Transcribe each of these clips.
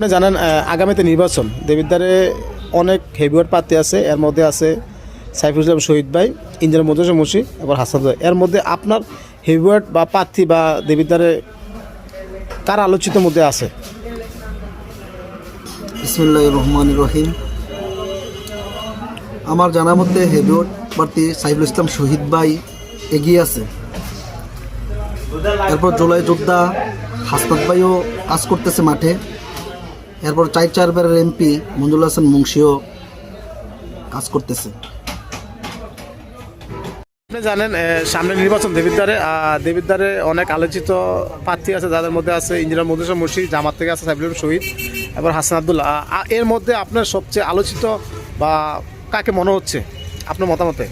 আপনি জানেন আগামীতে নির্বাচন। দেবিদ্বারে অনেক হেভিওয়েট প্রার্থী আছে। এর মধ্যে আছে সাইফুল ইসলাম, শহীদ ভাই ইঞ্জিনিয়ার মজুর মুশি এবং হাসান ভাই এর মধ্যে আপনার হেভিওয়েট বা প্রার্থী বা দেবিদ্বারে কার আলোচিত মধ্যে আছে? রহমান রহিম। আমার জানা মধ্যে হেভিওয়েট প্রার্থী সাইফুল ইসলাম, শহীদ ভাই এগিয়ে আছে। এরপর জুলাই যোদ্ধা হাসনাত ভাইও কাজ করতেছে মাঠে। এরপর চার চারবারের এমপি মঞ্জুল হাসান মুন্সিও কাজ করতেছে। আপনি জানেন সামনে নির্বাচন দেবিদ্বারে দেবিদ্বারে অনেক আলোচিত প্রার্থী আছে যাদের মধ্যে আছে ইঞ্জিনিয়ার মধুসা মুর্শি জামাত থেকে আছে সাইফুল শহীদ এবং হাসান আব্দুল্লাহ। এর মধ্যে আপনার সবচেয়ে আলোচিত বা কাকে মনে হচ্ছে? আপনার মতামতে?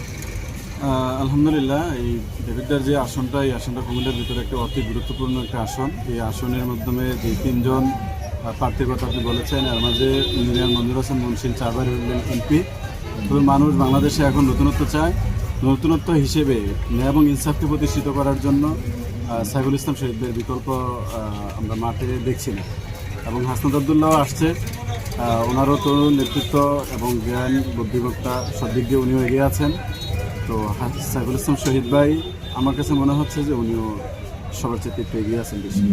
আলহামদুলিল্লাহ এই ডেভিডার যে আসনটা এই আসনটা কুমিল্লার ভিতরে একটা অতি গুরুত্বপূর্ণ একটা আসন। এই আসনের মাধ্যমে যে তিনজন প্রার্থীর কথা আপনি বলেছেন। এর মাঝে ইঞ্জিনিয়ার মঞ্জুর হাসান মুন্সিন চারবার হলেন এমপি। তবে মানুষ বাংলাদেশে এখন নতুনত্ব চায়। নতুনত্ব হিসেবে ন্যায় এবং ইনসাফকে প্রতিষ্ঠিত করার জন্য সাইফুল ইসলাম শহীদদের বিকল্প আমরা মাঠে দেখছি না। এবং হাসনাত আবদুল্লাহ আসছে। ওনারও তরুণ নেতৃত্ব এবং জ্ঞান, বুদ্ধিমত্তা সব দিক দিয়ে উনিও এগিয়ে আছেন। তো সাইফুল ইসলাম শহীদ ভাই, আমার কাছে মনে হচ্ছে যে উনিও সবার চেয়ে একটু এগিয়ে আছেন বেশি।